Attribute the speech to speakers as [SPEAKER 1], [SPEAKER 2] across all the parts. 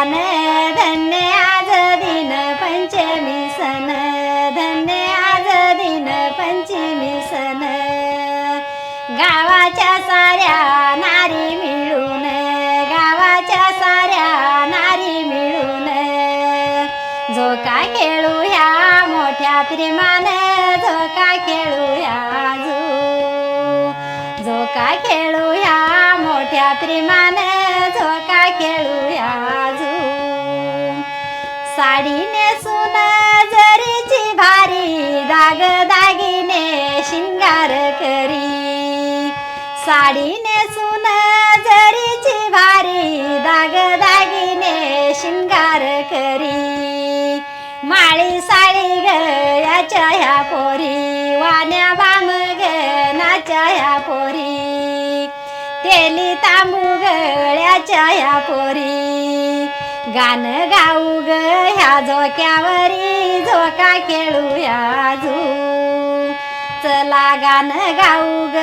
[SPEAKER 1] गान धन्य आज दिन पंचमी सन धन्य आज दिन पंचमी सन गावाच्या साऱ्या नारी मिळून गावाच्या साऱ्या नारी मिळून. झोका खेळू ह्या मोठ्या प्रेमान झोका खेळू ह्या झू झोका खेळू ह्या मोठ्या प्रेमान झोका खेळू ह्या साडी नेसून जरीची भारी दाग दागिने शिंगार करी. साडी नेसून जरीची भारी दाग दागिने शिंगार करी. माळी साळी ग याच्या ह्या पोरी वाण्या बाम ग नाच्या ह्या पोरी. तेली तांबू गळ्याच्या ह्या पोरी. गाणं गाऊ ग ह्या झोक्यावरी झोका खेळू ह्या झू. चला गाणं गाऊ ग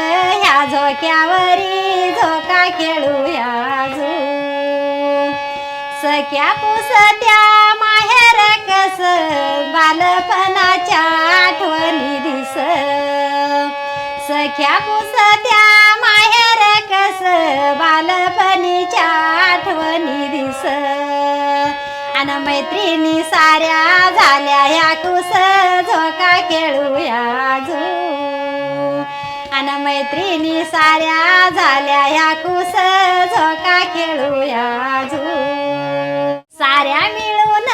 [SPEAKER 1] ह्या झोक्यावरी झोका खेळू ह्या झू. सख्या पुसत्या माहेर कस बालपणाच्या आठवणी दिस. सख्या पुसत्या माहेर कस बालपणीच्या आठवणी दिस. अन मैत्रिणी साऱ्या झाल्या ह्या कुस झोका खेळूया झो अन मैत्रिणी साऱ्या झाल्या ह्या कुस झोका खेळूया झो साऱ्या मिळून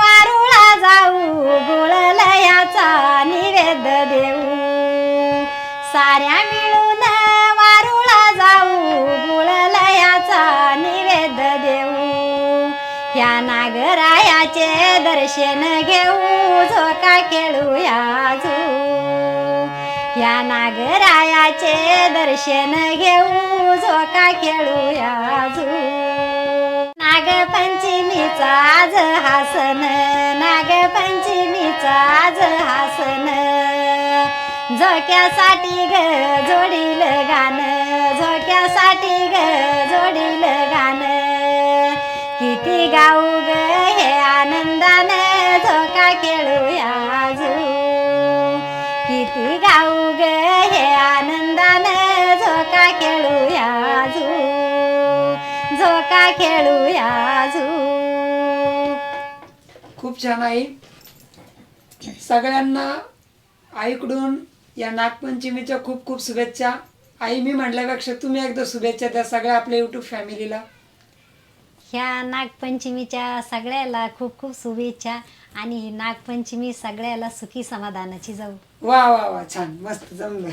[SPEAKER 1] वारुळा जाऊ. गुळलयाचा निवेद देऊ. साऱ्या मिळून वारुळा जाऊ. गुळलयाचा ह्या नागरायाचे दर्शन घेऊ झोका खेळूया झू ह्या नागरायाचे दर्शन घेऊ झोका खेळूया झू नागपंचमीचा आज हासन नागपंचमीचा आज हासन. झोक्यासाठी ग जोडील गाणं झोक्यासाठी ग जोडी किती गाऊ ग हे आनंदाने झोका खेळूया आजू. किती गाऊ ग हे आनंदाने झोका खेळूया आजू. झोका खेळूया आजू.
[SPEAKER 2] खूप छान आई. सगळ्यांना आईकडून या नागपंचमीच्या खूप खूप शुभेच्छा. आई मी म्हटल्यापेक्षा तुम्ही एकदा शुभेच्छा द्या सगळ्या आपल्या युट्यूब फॅमिलीला
[SPEAKER 1] ह्या नागपंचमीच्या सगळ्याला खूप खूप शुभेच्छा आणि ही नागपंचमी सगळ्याला सुखी समाधानाची जाऊ.
[SPEAKER 2] वा वा वा छान. मस्त जमलं.